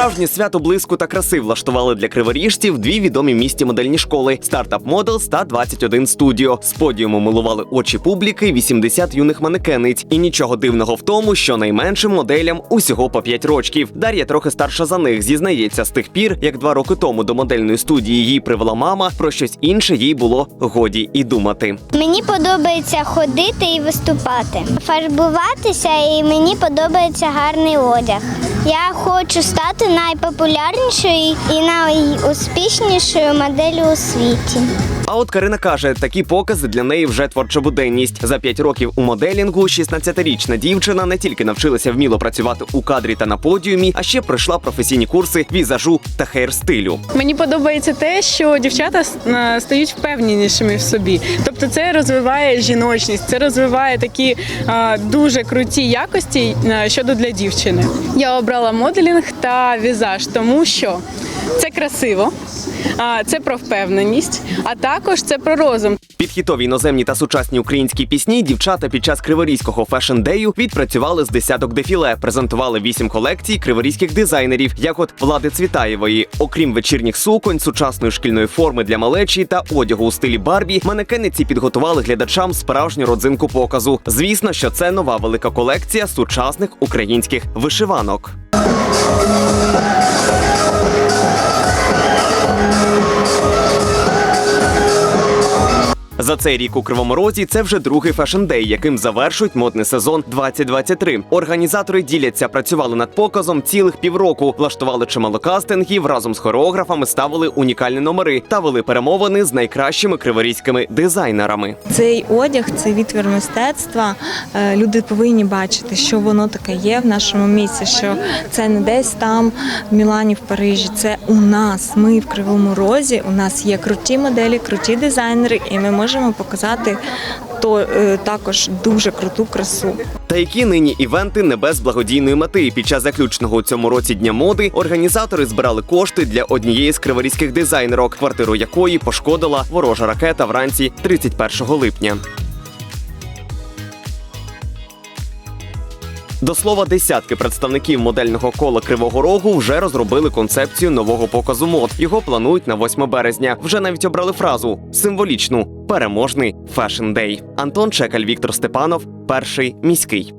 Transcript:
Справжнє свято блиску та краси влаштували для криворіжців дві відомі місті модельні школи Startup Models та 21 Studio. З подіуму милували очі публіки 80 юних манекениць. І нічого дивного в тому, що найменшим моделям усього по 5 рочків. Дар'я трохи старша за них. Зізнається, з тих пір, як два роки тому до модельної студії її привела мама, про щось інше їй було годі і думати. Мені подобається ходити і виступати, фарбуватися, і мені подобається гарний одяг. Я хочу стати найпопулярнішою і найуспішнішою моделлю у світі. А от Карина каже, такі покази для неї вже творча буденність. За 5 років у моделінгу 16-річна дівчина не тільки навчилася вміло працювати у кадрі та на подіумі, а ще пройшла професійні курси візажу та хейр-стилю. Мені подобається те, що дівчата е, стають впевненішими в собі. Тобто, це розвиває жіночність, це розвиває такі е, дуже круті якості е, щодо для дівчини. Я обрала моделінг та візаж, тому що це красиво, це про впевненість, а також це про розум. Під хітові іноземні та сучасні українські пісні дівчата під час криворізького фешн-дею відпрацювали з десяток дефіле, презентували вісім колекцій криворізьких дизайнерів, як от Влади Цвітаєвої. Окрім вечірніх суконь, сучасної шкільної форми для малечі та одягу у стилі Барбі, манекениці підготували глядачам справжню родзинку показу. Звісно, що це нова велика колекція сучасних українських вишиванок. Oh, За цей рік у Кривому Розі це вже другий фешн-дей, яким завершують модний сезон 2023. Організатори діляться, працювали над показом цілих півроку, влаштували чимало кастингів, разом з хореографами ставили унікальні номери та вели перемовини з найкращими криворізькими дизайнерами. Цей одяг це відтвір мистецтва. Е, Люди повинні бачити, що воно таке є в нашому місці. Що це не десь там в Мілані, в Парижі. Це у нас. Ми в Кривому Розі. У нас є круті моделі, круті дизайнери, і ми можемо показати то е, також дуже круту красу. Та які нині івенти не без благодійної мети. Під час заключного у цьому році дня моди організатори збирали кошти для однієї з криворізьких дизайнерок, квартиру якої пошкодила ворожа ракета вранці 31 липня. До слова, десятки представників модельного кола Кривого Рогу вже розробили концепцію нового показу мод. Його планують на 8 березня. Вже навіть обрали фразу символічну переможний фешн дей. Антон Чекаль, Віктор Степанов, перший міський.